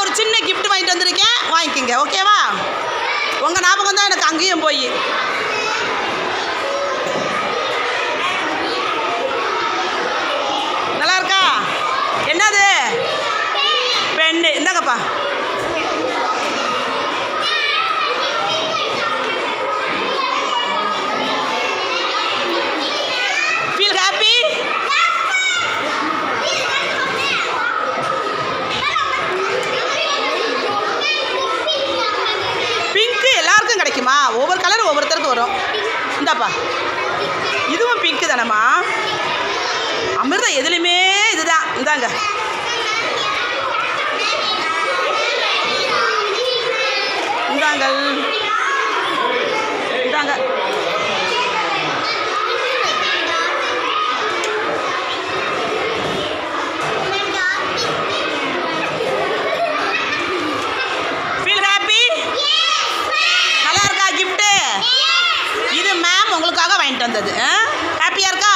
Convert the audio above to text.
ஒரு சின்ன கிஃப்ட் வாங்கிட்டு வந்திருக்கேன். வாங்கிக்கோங்க ஓகேவா உங்கள் ஞாபகம் தான் எனக்கு அங்கேயும் போய். நல்லா இருக்கா? என்னது? பெண்ணு. இந்தாங்கப்பா. இதுவும் பிங்க்கு தானம்மா? அமிர்தா எதுலையுமே இதுதான். இந்தாங்க. இந்தாங்கள். உங்களுக்காக வாங்கிட்டு வந்தது ஹாப்பியாக இருக்கா?